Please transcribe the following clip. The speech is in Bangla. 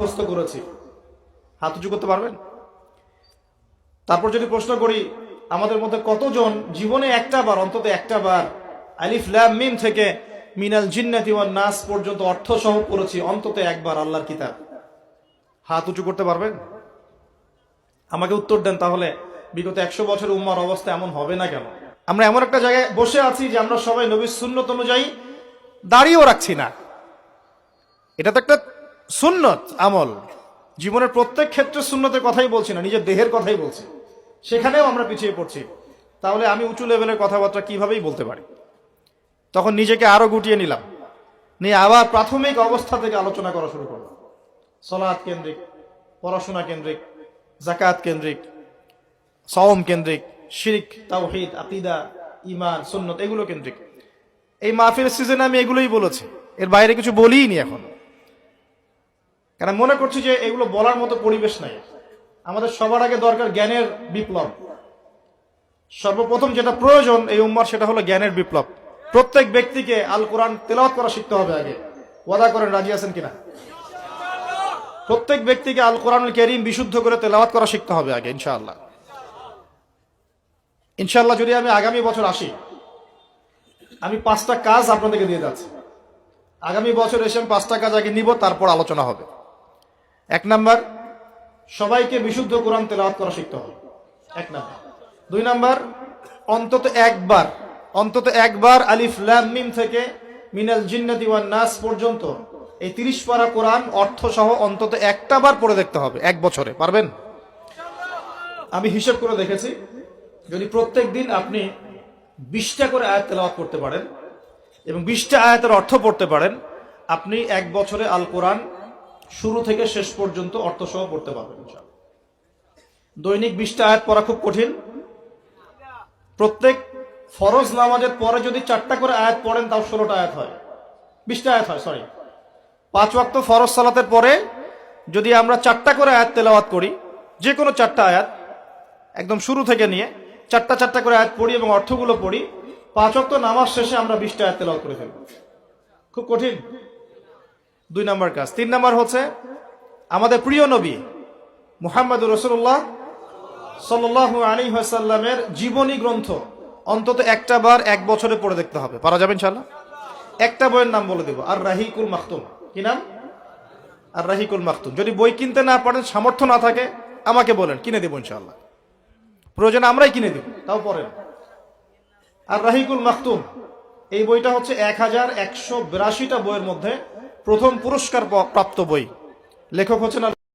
মুখস্থ করেছি। হাত উঁচু করতে পারবেন? তারপর যদি প্রশ্ন করি, আমাদের মধ্যে কতজন জীবনে একটা বার, অন্তত একটা বার, আলিফ ল্যাম মিম থেকে মিনাল জিন্নাতি ওয়ান নাস পর্যন্ত অর্থ সহ পড়েছি, অন্তত একবার আল্লাহর কিতাব। হাত উঁচু করতে পারবেন? আমাকে উত্তর দেন তাহলে, বিগত একশো বছর উম্মার অবস্থা এমন হবে না কেন? আমরা এমন একটা জায়গায় বসে আছি যে আমরা সবাই নবীর সুন্নত অনুযায়ী দাঁড়িয়েও রাখছি না। এটা তো একটা সুন্নত, আমল। জীবনের প্রত্যেক ক্ষেত্রে সুন্নতের কথাই বলছি না, নিজের দেহের কথাই বলছি। সেখানেও আমরা পিছিয়ে পড়ছি। তাহলে আমি উঁচু লেভেলের কথাবার্তা কিভাবেই বলতে পারি? তখন নিজেকে আরও গুটিয়ে নিলাম। নিয়ে আবার প্রাথমিক অবস্থা থেকে আলোচনা করা শুরু করলাম। সলাৎ কেন্দ্রিক, পড়াশোনা কেন্দ্রিক জাকাত কেন্দ্রিক, সওম কেন্দ্রিক, শিরিক, তাওহিদ, আকিদা ইমান সুন্নত, এগুলো কেন্দ্রিক। এই মাহফিল সিজনে আমি এগুলোই বলেছি। এর বাইরে কিছু বলিই নি এখন। কারণ মনে করছি যে এগুলো বলার মতো পরিবেশ নাই। আমাদের সবার আগে দরকার জ্ঞানের বিপ্লব। সর্বপ্রথম যেটা প্রয়োজন এই উম্মার সেটা হলো জ্ঞানের বিপ্লব। প্রত্যেক ব্যক্তিকে আল কোরআন তেলাওয়াত করা শিখতে হবে আগে। ওয়াদা করেন, রাজি আছেন কিনা? প্রত্যেক ব্যক্তিকে আল কোরআনুল কেরিম বিশুদ্ধ করে তেলাওয়াত করা শিখতে হবে আগে, ইনশাআল্লাহ। ইনশাআল্লাহ যদি আমি আগামী বছর আসি, আমি পাঁচটা কাজ আপনাদেরকে দিয়ে যাচ্ছি। আগামী বছর এসে আমি পাঁচটা কাজ আগে নিব, তারপর আলোচনা হবে। এক নাম্বার, সবাইকে বিশুদ্ধ কোরআন তেলাওয়াত করা শিখতে হবে। এক নাম্বার। দুই নাম্বার, অন্তত একবার অন্তত একবার আলিফ ল্যাম মিম থেকে মিনাল জিন্নাতি ওয়ান নাস পর্যন্ত এই তিরিশ পারা কোরআন অর্থ সহ অন্তত একটা বার পড়ে দেখতে হবে, এক বছরে। পারবেন? আমি হিসেব করে দেখেছি, যদি প্রত্যেক দিন আপনি বিশটা করে আয়াত তেলাওয়াত করতে পারেন এবং বিশটা আয়াতের অর্থ পড়তে পারেন, আপনি এক বছরে আল কোরআন শুরু থেকে শেষ পর্যন্ত অর্থ সহ পড়তে পারবেন দৈনিক বিশটা আয়াত পড়া খুব কঠিন। প্রত্যেক ফরজ নামাজের পরে যদি চারটা করে আয়াত পড়েন, তাও ষোলোটা আয়াত হয়। বিশটা আয়াত হয় সরি পাঁচ ওয়াক্ত ফরজ সালাতের পরে যদি আমরা চারটা করে আয়াত তেলাওয়াত করি যে কোনো চারটা আয়াত, একদম শুরু থেকে নিয়ে চারটা চারটা করে আয়াত পড়ি এবং অর্থগুলো পড়ি, পাঁচ ওয়াক্ত নামাজ শেষে আমরা বিশটা আয়াত তেলাওয়াত করে ফেলব। খুব কঠিন। দুই নাম্বার কাজ। তিন নাম্বার হচ্ছে, আমাদের প্রিয় নবী মুহাম্মদ রসুল্লাহ সাল্লাহ আলী সাল্লামের জীবনী গ্রন্থ অন্তত একটা বার এক বছরে পড়ে দেখতে হবে। পারা যাবে ইনশাল্লাহ একটা বইয়ের নাম বলে দেব আর রাহিকুল মাখতুম। কি নাম? আর রাহিকুল মাখতুম। যদি বই কিনতে না পারেন, সামর্থ্য না থাকে, আমাকে বলেন, কিনে দেবো ইনশাল্লাহ প্রয়োজন আমরাই কিনে দেব, তাও পড়েন আর রাহিকুল মাখতুম, এই বইটা হচ্ছে এক হাজার একশো বিরাশিটা বইয়ের মধ্যে প্রথম পুরস্কার প্রাপ্ত বই। লেখক হচ্ছেন